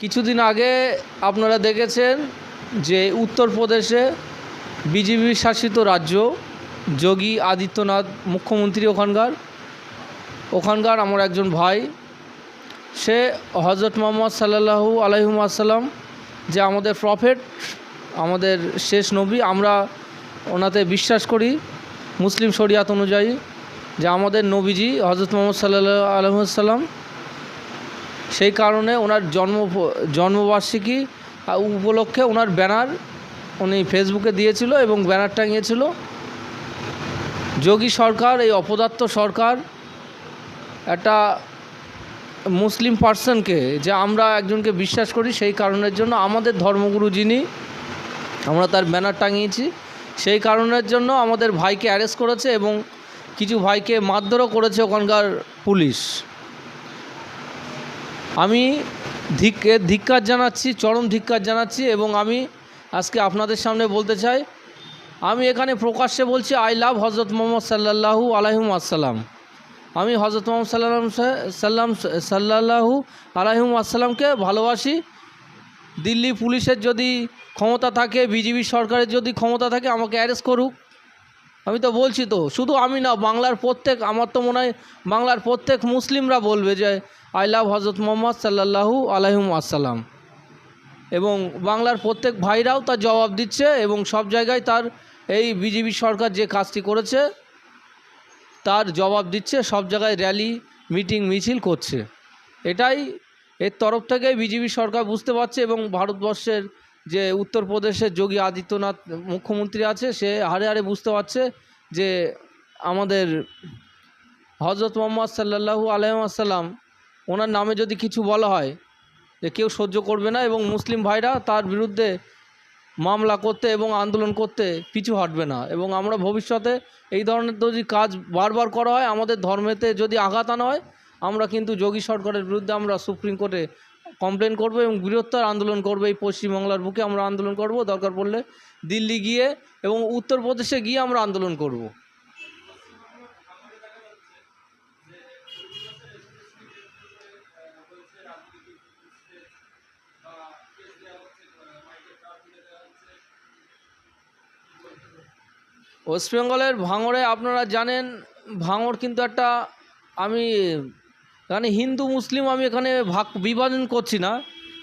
কিছুদিন আগে আপনারা দেখেছেন যে উত্তরপ্রদেশে বিজেপি শাসিত রাজ্য, যোগী আদিত্যনাথ মুখ্যমন্ত্রী ওখানকার। ওখানকার আমার একজন ভাই, সে হজরত মোহাম্মদ সাল্লাল্লাহু আলাইহুম আসসালাম যে আমাদের প্রফেট আমাদের শেষ নবী, আমরা ওনাতে বিশ্বাস করি মুসলিম শরিয়াত অনুযায়ী যে আমাদের নবীজি হজরত মোহাম্মদ সাল্লাহ আলহাম সেই কারণে ওনার জন্ম, জন্মবার্ষিকী উপলক্ষে ওনার ব্যানার উনি ফেসবুকে দিয়েছিল এবং ব্যানার টাঙিয়েছিল। যোগী সরকার, এই অপদার্থ সরকার একটা মুসলিম পার্সনকে যে আমরা একজনকে বিশ্বাস করি সেই কারণের জন্য আমাদের ধর্মগুরু যিনি, আমরা তার ব্যানার টাঙিয়েছি। সেই কারণের জন্য আমাদের ভাইকে অ্যারেস্ট করেছে এবং কিছু ভাইকে মারধরও করেছে ওখানকার পুলিশ। আমি ধিক ধিক্কার জানাচ্ছি, চরম ধিক্কার জানাচ্ছি এবং আমি আজকে আপনাদের সামনে বলতে চাই, আমি এখানে প্রকাশ্যে বলছি আই লাভ হজরত মোহাম্মদ সাল্লাল্লাহু আলাইহুম আসসালাম আমি হজরত মোহাম্মদ সাল্লাম সাল্লাম, সাল্লাল্লাহু আলাইহুম আসসালামকে ভালোবাসি। দিল্লি পুলিশের যদি ক্ষমতা থাকে বিজেপি সরকারের যদি ক্ষমতা থাকে, আমাকে অ্যারেস্ট করুক। আমি তো বলছি তো, শুধু আমি না, বাংলার প্রত্যেক, আমার তো মনে হয় বাংলার প্রত্যেক মুসলিমরা বলবে যে আই লাভ হজরত মোহাম্মদ সাল্লাল্লাহু আলাইহুম আসসালাম এবং বাংলার প্রত্যেক ভাইরাও তার জবাব দিচ্ছে এবং সব জায়গায় তার এই বিজেপি সরকার যে কাজটি করেছে, তার জবাব দিচ্ছে, সব জায়গায় র্যালি, মিটিং, মিছিল করছে। এটাই এর তরফ থেকে বিজেপি সরকার বুঝতে পারছে এবং ভারতবর্ষের যে উত্তরপ্রদেশের যোগী আদিত্যনাথ মুখ্যমন্ত্রী আছে, সে হারে হারে বুঝতে পারছে যে আমাদের হজরত মোহাম্মদ সাল্লাল্লাহু আলহাম ওনার নামে যদি কিছু বলা হয় যে কেউ সহ্য করবে না এবং মুসলিম ভাইরা তার বিরুদ্ধে মামলা করতে এবং আন্দোলন করতে পিছু হটবে না এবং আমরা ভবিষ্যতে এই ধরনের যদি কাজ বারবার করা হয়, আমাদের ধর্মেতে যদি আঘাত আনা হয়, আমরা কিন্তু যোগী সরকারের বিরুদ্ধে আমরা সুপ্রিম কোর্টে কমপ্লেন করব এবং বৃহত্তর আন্দোলন করব। এই পশ্চিমবাংলার বুকে আমরা আন্দোলন করব। দরকার পড়লে দিল্লি গিয়ে এবং উত্তরপ্রদেশে গিয়ে আমরা আন্দোলন করব। ওয়েস্ট বেঙ্গলের ভাঙড়ে আপনারা জানেন, ভাঙড় কিন্তু একটা, আমি এখানে হিন্দু, মুসলিম, আমি এখানে ভাগ, বিভাজন করছি না,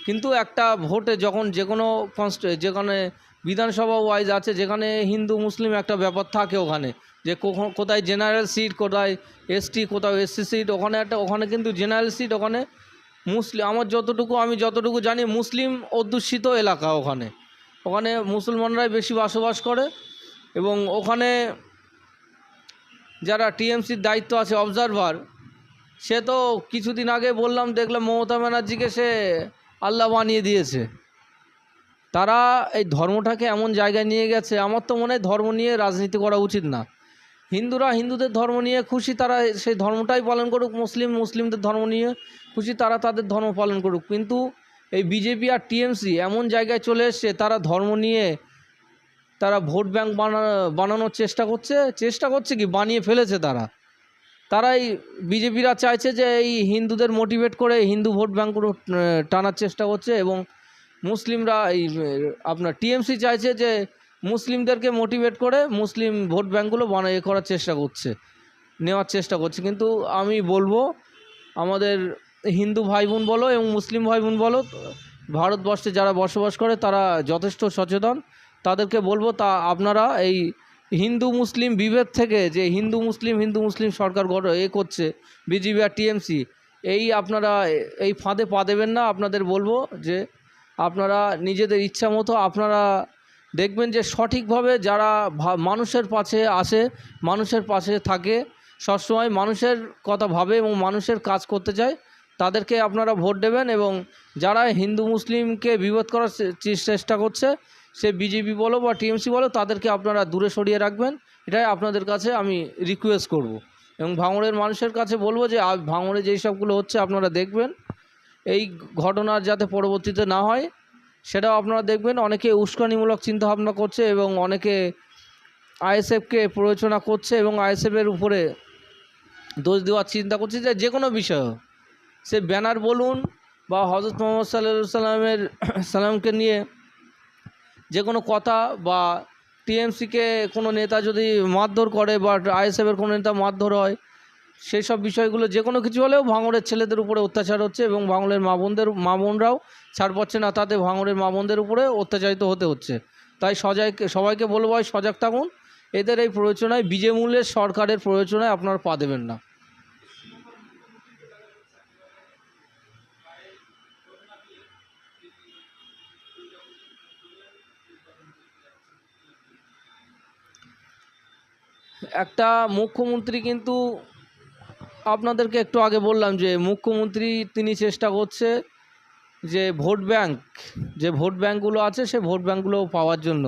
কিন্তু একটা ভোটে যখন যে কোনো কনস্ট যেখানে বিধানসভা ওয়াইজ আছে, যেখানে হিন্দু, মুসলিম একটা ব্যাপার থাকে ওখানে, যে কোথায় জেনারেল সিট কোথায় এসটি কোথাও এসসি সিট ওখানে একটা, ওখানে কিন্তু জেনারেল সিট ওখানে মুসলিম আমার যতটুকু, আমি যতটুকু জানি, মুসলিম অধ্যুষিত এলাকা ওখানে ওখানে মুসলমানরাই বেশি বসবাস করে এবং ওখানে যারা টিএমসির দায়িত্ব আছে অবজারভার সে তো কিছুদিন আগে বললাম, দেখলাম মমতা ব্যানার্জিকে সে আল্লাহ বানিয়ে দিয়েছে। তারা এই ধর্মটাকে এমন জায়গায় নিয়ে গেছে, আমার তো মনে হয় ধর্ম নিয়ে রাজনীতি করা উচিত না। হিন্দুরা হিন্দুদের ধর্ম নিয়ে খুশি, তারা সেই ধর্মটাই পালন করুক, মুসলিম মুসলিমদের ধর্ম নিয়ে খুশি, তারা তাদের ধর্ম পালন করুক। কিন্তু এই বিজেপি আর টিএমসি এমন জায়গায় চলে এসছে, তারা ধর্ম নিয়ে তারা ভোট ব্যাংক বানা, বানানোর চেষ্টা করছে। চেষ্টা করছে কি? বানিয়ে ফেলেছে তারা। তারাই বিজেপিরা চাইছে যে এই হিন্দুদের মোটিভেট করে হিন্দু ভোট ব্যাঙ্কগুলো টানার চেষ্টা করছে এবং মুসলিমরা এই আপনার টিএমসি চাইছে যে মুসলিমদেরকে মোটিভেট করে মুসলিম ভোট ব্যাঙ্কগুলো বানা, এ করার চেষ্টা করছে, নেওয়ার চেষ্টা করছে। কিন্তু আমি বলব, আমাদের হিন্দু ভাই বোন বলো এবং মুসলিম ভাই বোন বলো, ভারতবর্ষে যারা বসবাস করে তারা যথেষ্ট সচেতন। তাদেরকে বলব তা আপনারা এই হিন্দু মুসলিম বিভেদ থেকে যে হিন্দু মুসলিম হিন্দু মুসলিম সরকার গঠন এ করছে, বিজেপি আর টিএমসি, এই আপনারা এই ফাঁদে পা দেবেন না। আপনাদের বলব যে আপনারা নিজেদের ইচ্ছা মতো আপনারা দেখবেন যে সঠিকভাবে যারা মানুষের পাশে আসে, মানুষের পাশে থাকে, সবসময় মানুষের কথা ভাবে এবং মানুষের কাজ করতে চায়, তাদেরকে আপনারা ভোট দেবেন এবং যারা হিন্দু মুসলিমকে বিরোধ করার চেষ্টা করছে সে বিজেপি বলো বা টিএমসি বলো, তাদেরকে আপনারা দূরে সরিয়ে রাখবেন। এটাই আপনাদের কাছে আমি রিকোয়েস্ট করব। এবং ভাঙড়ের মানুষের কাছে বলব যে ভাঙড়ে যেই সবগুলো হচ্ছে আপনারা দেখবেন, এই ঘটনার যাতে পরবর্তীতে না হয়, সেটাও আপনারা দেখবেন। অনেকে উস্কানিমূলক চিন্তাভাবনা করছে এবং অনেকে আইএসএফকে প্ররোচনা করছে এবং আইএসএফের উপরে দোষ দেওয়ার চিন্তা করছে যে যে কোনো বিষয় সে ব্যানার বলুন বা হজরত মোহাম্মদ সাল্লা সাল্লামের সাল্লামকে নিয়ে যে কোনো কথা বা টিএমসিকে কোনো নেতা যদি মারধর করে বা আইএসএফের কোনো নেতা মারধর হয়, সেই সব বিষয়গুলো যে কোনো কিছু হলেও ভাঙড়ের ছেলেদের উপরে অত্যাচার হচ্ছে এবং ভাঙড়ের মা বোনদের, মা বোনরাও ছাড় পাচ্ছে না, তাতে ভাঙড়ের মা বোনদের উপরে অত্যাচারিত হতে হচ্ছে। তাই সজাইকে সবাইকে বলব, সজাগ থাকুন। এদের এই প্ররোচনায় বিজে মূল্যের সরকারের প্ররোচনায় আপনারা পা দেবেন না। একটা মুখ্যমন্ত্রী কিন্তু আপনাদেরকে একটু আগে বললাম যে মুখ্যমন্ত্রী তিনি চেষ্টা করছে যে ভোট ব্যাংক, যে ভোট ব্যাংকগুলো আছে সে ভোট ব্যাংকগুলো পাওয়ার জন্য।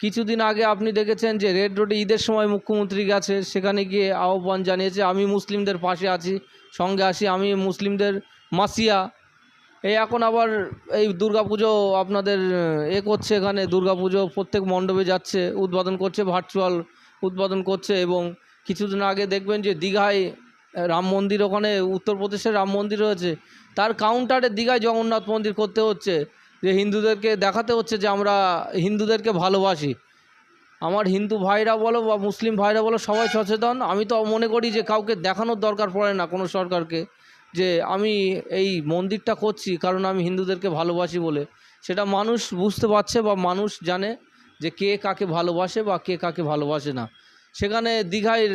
কিছুদিন আগে আপনি দেখেছেন যে রেড রোডে ঈদের সময় মুখ্যমন্ত্রী গেছে, সেখানে গিয়ে আহ্বান জানিয়েছে, আমি মুসলিমদের পাশে আছি, সঙ্গে আছি, আমি মুসলিমদের মাসিয়া। এই এখন আবার এই দুর্গাপুজো আপনাদের এ করছে এখানে, দুর্গাপুজো প্রত্যেক মণ্ডপে যাচ্ছে, উদ্বোধন করছে ভার্চুয়াল উদ্বোধন করছে এবং কিছুদিন আগে দেখবেন যে দীঘায় রাম মন্দির ওখানে উত্তরপ্রদেশের রাম মন্দির রয়েছে। তার কাউন্টারে দীঘায় জগন্নাথ মন্দির করতে হচ্ছে। যে হিন্দুদেরকে দেখাতে হচ্ছে যে আমরা হিন্দুদেরকে ভালোবাসি। আমার হিন্দু ভাইরা বলো বা মুসলিম ভাইরা বলো সবাই সচেতন। আমি তো মনে করি যে কাউকে দেখানোর দরকার পড়ে না কোনো সরকারকে। যে আমি এই মন্দিরটা করছি কারণ আমি হিন্দুদেরকে ভালোবাসি বলে। সেটা মানুষ বুঝতে পারছে বা মানুষ জানে। যে কে কাকে ভালোবাসে বা কে কাকে ভালোবাসে না। সেখানে দীঘায়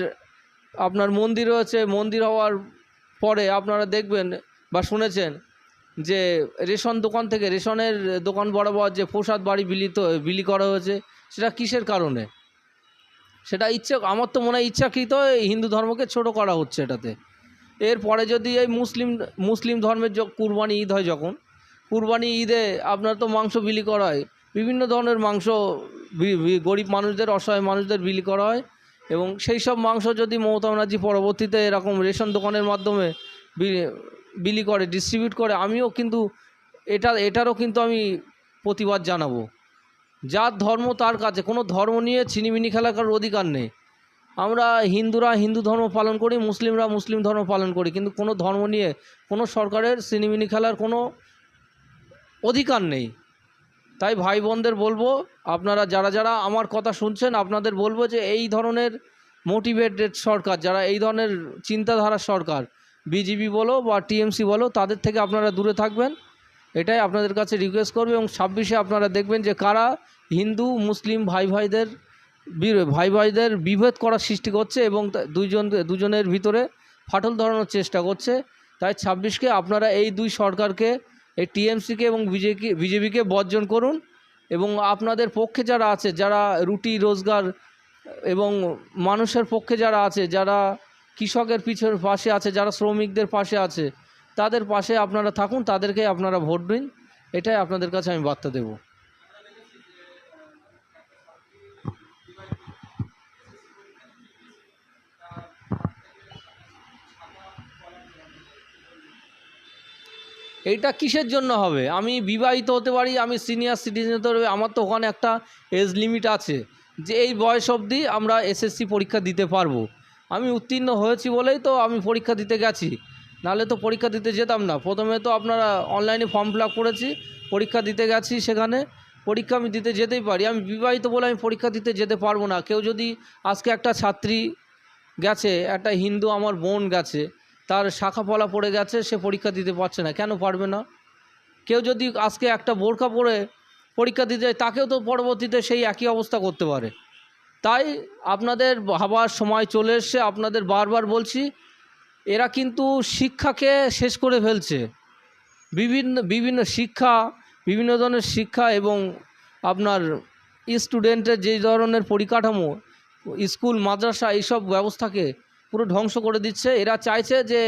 আপনার মন্দির রয়েছে, মন্দির হওয়ার পরে আপনারা দেখবেন বা শুনেছেন যে রেশন দোকান থেকে, রেশনের দোকান বরাবর যে প্রসাদ বাড়ি বিলিত, বিলি করা হয়েছে, সেটা কিসের কারণে? সেটা ইচ্ছে, আমার তো মনে হয় ইচ্ছাকৃত হিন্দু ধর্মকে ছোট করা হচ্ছে এটাতে। এরপরে যদি এই মুসলিম মুসলিম ধর্মের কুরবানি ঈদ হয় যখন, কুরবানি ঈদে আপনার তো মাংস বিলি করা হয়। বিভিন্ন ধরনের মাংস গরিব মানুষদের, অসহায় মানুষদের বিলি করা হয় এবং সেই সব মাংস যদি মমতা ব্যানার্জি পরবর্তীতে এরকম রেশন দোকানের মাধ্যমে বিলি করে ডিস্ট্রিবিউট করে, আমিও কিন্তু এটা, এটারও কিন্তু আমি প্রতিবাদ জানাব। যার ধর্ম তার কাছে, কোনো ধর্ম নিয়ে ছিনিমিনি খেলা করার অধিকার নেই। আমরা হিন্দুরা হিন্দু ধর্ম পালন করি, মুসলিমরা মুসলিম ধর্ম পালন করি, কিন্তু কোনো ধর্ম নিয়ে কোনো সরকারের সিনিমিনি খেলার কোনো অধিকার নেই। তাই ভাই বোনদের বলব, আপনারা যারা যারা আমার কথা শুনছেন, আপনাদের বলব যে এই ধরনের মোটিভেটেড সরকার, যারা এই ধরনের চিন্তাধারার সরকার বিজেপি বলো বা টিএমসি বলো, তাদের থেকে আপনারা দূরে থাকবেন। এটাই আপনাদের কাছে রিকোয়েস্ট করবে এবং ছাব্বিশে আপনারা দেখবেন যে কারা হিন্দু, মুসলিম ভাই ভাইদের ভাই ভাইদের বিভেদ করার সৃষ্টি করছে এবং দুইজন, দুজনের ভিতরে ফাটল ধরানোর চেষ্টা করছে। তাই ছাব্বিশকে আপনারা এই দুই সরকারকে এই টিএমসিকে এবং বিজেপি, বিজেপিকে বর্জন করুন এবং আপনাদের পক্ষে যারা আছে, যারা রুটি, রোজগার এবং মানুষের পক্ষে যারা আছে, যারা কৃষকের পিছনের পাশে আছে, যারা শ্রমিকদের পাশে আছে, তাদের পাশে আপনারা থাকুন, তাদেরকে আপনারা ভোট দিন। এটাই আপনাদের কাছে আমি বার্তা দেবো। এইটা কিসের জন্য হবে? আমি বিবাহিত হতে পারি, আমি সিনিয়র সিটিজেন হতে পারি, আমার তো ওখানে একটা এজ লিমিট আছে যে এই বয়স অবধি আমরা এসএসসি পরীক্ষা দিতে পারব। আমি উত্তীর্ণ হয়েছি বলেই তো আমি পরীক্ষা দিতে গেছি। নাহলে তো পরীক্ষা দিতে যেতাম না। প্রথমে তো আপনারা অনলাইনে ফর্ম ফিল করেছি, পরীক্ষা দিতে গেছি সেখানে। পরীক্ষা আমি দিতে যেতেই পারি। আমি বিবাহিত বলে আমি পরীক্ষা দিতে যেতে পারব না। কেউ যদি আজকে একটা ছাত্রী গেছে, একটা হিন্দু আমার বোন গেছে তার শাখা পলা পড়ে গেছে, সে পরীক্ষা দিতে পারছে না। কেন পারবে না? কেউ যদি আজকে একটা বোরখা পরে পরীক্ষা দিতে যায়, তাকেও তো পরবর্তীতে সেই একই অবস্থা করতে পারে। তাই আপনাদের ভাবার সময় চলে এসছে। আপনাদের বারবার বলছি, এরা কিন্তু শিক্ষাকে শেষ করে ফেলছে। বিভিন্ন বিভিন্ন শিক্ষা, বিভিন্ন ধরনের শিক্ষা এবং আপনার স্টুডেন্টের যে ধরনের পরিকাঠামো, স্কুল, মাদ্রাসা, এইসব ব্যবস্থাকে পুরো ধ্বংস করে দিচ্ছে। এরা চাইছে যে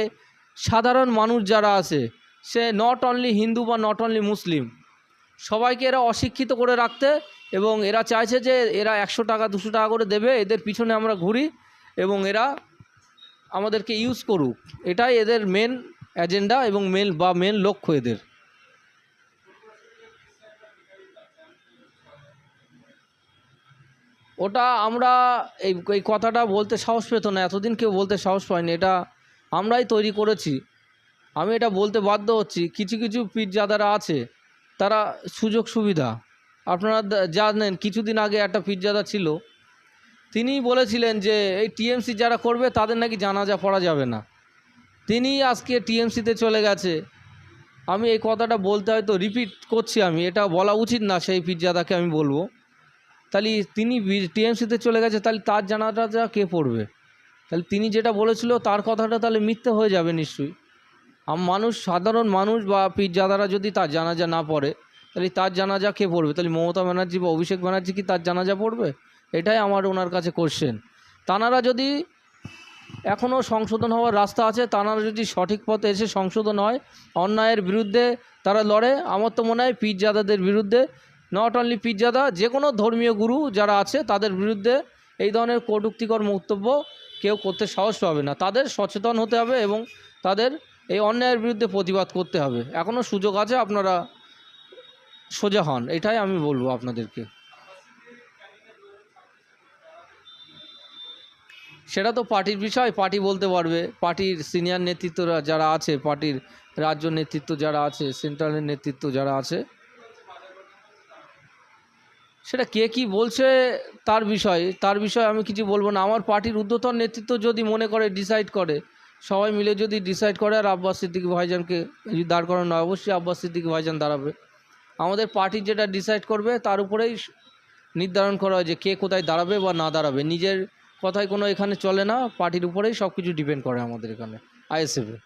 সাধারণ মানুষ যারা আছে, সে নট অনলি হিন্দু বা নট অনলি মুসলিম, সবাইকে এরা অশিক্ষিত করে রাখতে এবং এরা চাইছে যে এরা একশো টাকা, দুশো টাকা করে দেবে, এদের পিছনে আমরা ঘুরি এবং এরা আমাদেরকে ইউজ করুক। এটাই এদের মেন এজেন্ডা এবং মেন বা মেন লক্ষ্য এদের। ওটা আমরা এই এই কথাটা বলতে সাহস পেত না, এতদিন কেউ বলতে সাহস পায়নি, এটা আমরাই তৈরি করেছি। আমি এটা বলতে বাধ্য হচ্ছি, কিছু কিছু পীরজাদারা আছে, তারা সুযোগ সুবিধা। আপনারা জানেন, কিছুদিন আগে একটা পীরজাদা ছিল তিনি বলেছিলেন যে, এই টিএমসি যারা করবে, তাদের নাকি জানাজা পড়া যাবে না। তিনি আজকে টিএমসিতে চলে গেছে। আমি এই কথাটা বলতে হয়তো রিপিট করছি আমি, এটা বলা উচিত না সেই পীরজাদাকে আমি বলব। তাহলে তিনি টিএমসিতে চলে গেছে, তাহলে তার জানাজাটা কে পড়বে? তাহলে তিনি যেটা বলেছিল, তার কথাটা তাহলে মিথ্যে হয়ে যাবে নিশ্চয়ই। মানুষ, সাধারণ মানুষ বা পীরজাদারা যদি তার জানাজা না পড়ে, তাহলে তার জানাজা কে পড়বে? তাহলে মমতা ব্যানার্জি বা অভিষেক ব্যানার্জি কি তার জানাজা পড়বে? এটাই আমার ওনার কাছে কোশ্চেন তানারা যদি এখনও সংশোধন হওয়ার রাস্তা আছে, তানারা যদি সঠিক পথে এসে সংশোধন হয়, অন্যায়ের বিরুদ্ধে তারা লড়ে, আমার তো মনে হয় পীরজাদাদের বিরুদ্ধে নট অনলি পীরজাদা যে কোনো ধর্মীয় গুরু যারা আছে, তাদের বিরুদ্ধে এই ধরনের কটুক্তিকর বক্তব্য কেউ করতে সাহস পাবে না। তাদের সচেতন হতে হবে এবং তাদের এই অন্যায়ের বিরুদ্ধে প্রতিবাদ করতে হবে। এখনও সুযোগ আছে, আপনারা সোজা হন। এটাই আমি বলব আপনাদেরকে। সেটা তো পার্টির বিষয়, পার্টি বলতে পারবে। পার্টির সিনিয়র নেতৃত্বরা যারা আছে, পার্টির রাজ্য নেতৃত্ব যারা আছে সেন্ট্রালের নেতৃত্ব যারা আছে সেটা কে কি বলছে তার বিষয়। তার বিষয়ে আমি কিছু বলব না। আমার পার্টির ঊর্ধ্বতন নেতৃত্ব যদি মনে করে ডিসাইড করে, সবাই মিলে যদি ডিসাইড করে আর আব্বাস সিদ্দিক ভাইজানকে যদি দাঁড় করানো হয়, অবশ্যই আব্বাস সিদ্দিক ভাইজান দাঁড়াবে। আমাদের পার্টি যেটা ডিসাইড করবে, তার উপরেই নির্ধারণ করা হয় যে কে কোথায় দাঁড়াবে বা না দাঁড়াবে। নিজের কথায় কোনো এখানে চলে না, পার্টির উপরেই সব কিছু ডিপেন্ড করে আমাদের এখানে আইএসএফে